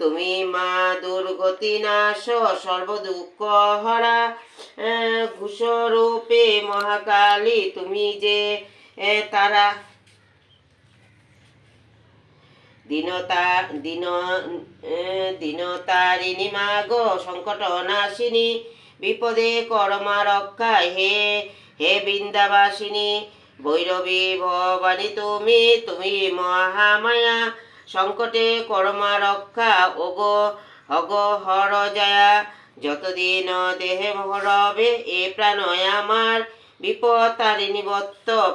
তুমি মা দুর্গতি নাশ সর্বদুঃখ হরা ঘুষরূপে মহাকালী, তুমি যে তারা। দীনতা, দীন দীনতারিণী মা গো, সংকট নাশিনী, বিপদে করমা রক্ষা, হে হে বৃন্দাবাসিনী, ভৈরবী ভবানী তুমি তুমি মহামায়া সংকটে করমা রক্ষা, ওগো, হগ, হর জয়া। যতদিন দেহে মহরবে এ প্রাণয় আমার বিপদ তারিণী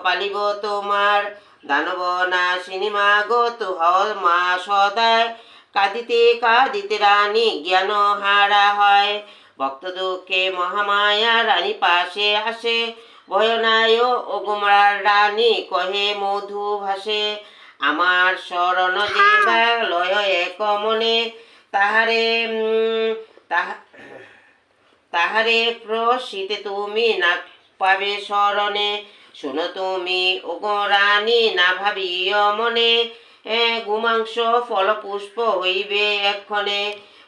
পালিব তোমার। দানব নাশিনী মা গো, তু মা সদায়। কাঁদিতে কাঁদিতে রানী জ্ঞান হারা হয়। ভক্ত দুঃখে মহামায়া রানী পাশে আসে। ভয়নায় ও গুমরার রানী, কহে মধু ভাসে। আমার শরণ যেবা লয় এক মনে তাহারে তাহা তাহারে প্রসিতে তুমি না পাবে শরণে। শোনো তুমি ওগো রানী না ভাবিও মনে। এ গুমাংস ফল পুষ্প হইবে এক্ষণে।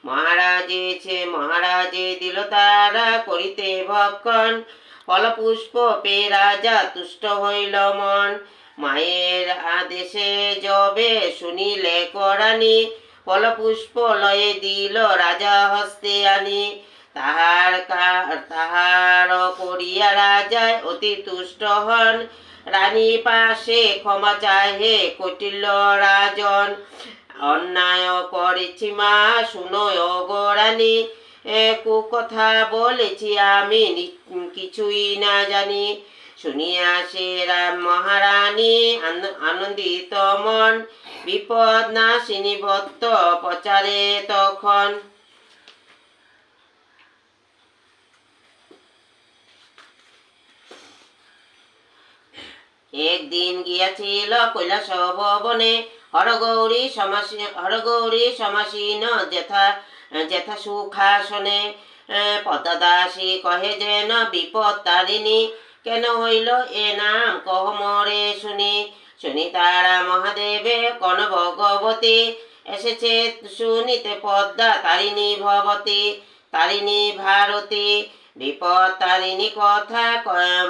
মহারাজে মহারাজেছে মহারাজে দিল তারা করিতে ভক্ষণ। ফল পুষ্প পে রাজা তুষ্ট হইল মন। মায়ের আদেশে যবে শুনিলে করানি ফল পুষ্প লয়ে দিল রাজা হস্তে আনি। তাহার তাহার করিয়া রাজায় অতি তুষ্ট হন। রানী পাশে ক্ষমা চাহে কটিল রাজন। অন্যায় করেছি মা, শুনো গো রানী। কথা বলেছি আমি কিছুই না জানি। শুনিয়া সে রাম মহারানী আনন্দিত মন বিপদ নাশিনী ভক্ত প্রচারে তখন। একদিন গিয়াছিল কৈলাস ভবনে হরগৌরী সমাসী হরগৌরী সমাসীন যথা যথা সুখাসনে আহ, পদ্মদাসী কহে যেন বিপদ তারিণী কেন হইল এ নাম? কহ মরে শুনি শুনি তারা মহাদেবে কন ভগবতী এসেছে শুনিতে পদ্মা, তারিণী ভবতী, তারিণী ভারতী। বিপদ তারিণী কথা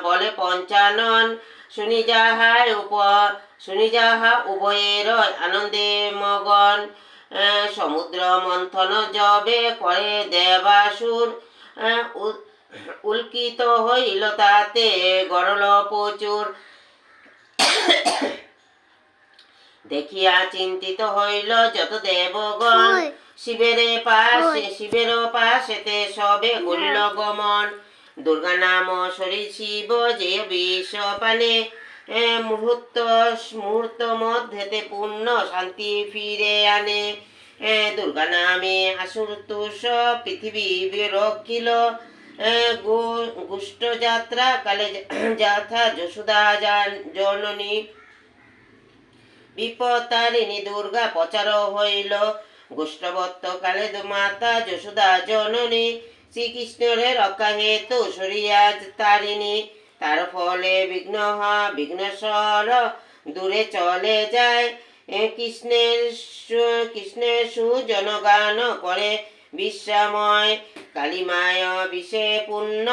বলে পঞ্চানন। শুনি যাহার উপ, শুনি যাহা উভয়ের আনন্দে মগন। সমুদ্র মন্থন জবে করে দেবাসুর। উল্কিত হইল তাতে গরল প্রচুর। দেখিয়া চিন্তিত হইল যত দেবগণ। শিবের পাশে শিবের পাশেতে সবে করিল গমন। দুর্গা নাম শিব যে বিষ পানে। মুহূর্ত মুহূর্ত মধ্যেতে পূর্ণ শান্তি ফিরে আনে। দুর্গা নামে আসুর তুষ পৃথিবী রক্ষিল এ গুষ্ট যাত্রা কালে যাথা যশোদা জননী বিপতারিণী দুর্গা প্রচার হইল কালে মাতা জননী তারিণী। তার ফলে বিঘ্ন বিঘ্নেশ্বর দূরে চলে যায়। কৃষ্ণের কৃষ্ণের সুজনগান করে। বিশ্বাময় কালীমায় বিষে পূর্ণ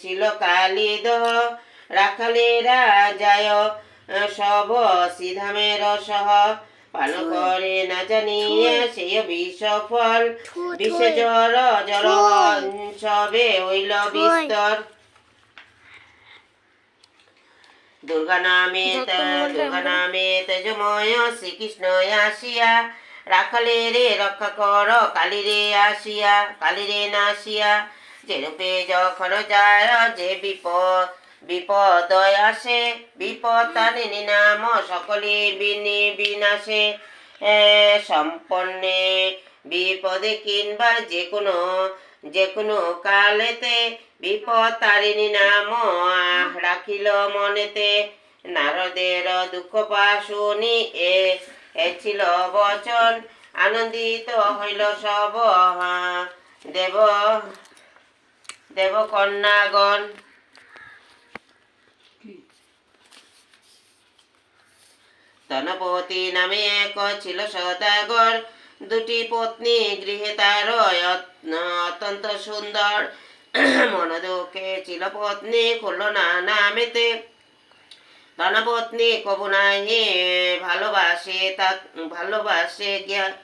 ছিল কালীদহ রাখালেরা যায় সব সিধামের সহ পান করে না জানিয়া সেই বিষ ফল বিষ জল জল সবে হইল বিস্তর। দুর্গা নামে দুর্গা নামে তেজময় শ্রীকৃষ্ণ আসিয়া রাখালে রে রক্ষা কর কালী রে আসিয়া কালী রে নাসিয়া যেরূপে যখন যায়, যে বিপদ বিপদ আসে, বিপদ তারিণী নাম, সকলে বিনি বিনাশে। সম্পন্নে বিপদে কিংবা যে কোনো যে কোনো কালেতে বিপদ তারিণী নাম রাখিল মনেতে। নারদের দুঃখ পা শুনি এ এ ছিল বচন আনন্দিত হইল সব আহ, দেব দেবকন্যাগণ। ধনপতি নামে এক ছিল সদাগর দুটি পত্নী গৃহে তার অত- অত্যন্ত সুন্দর। মনোদুখে ছিল পত্নী করল না নামেতে। ধনপত্নী কবু নাই ভালোবাসে তা ভালোবাসে জ্ঞা-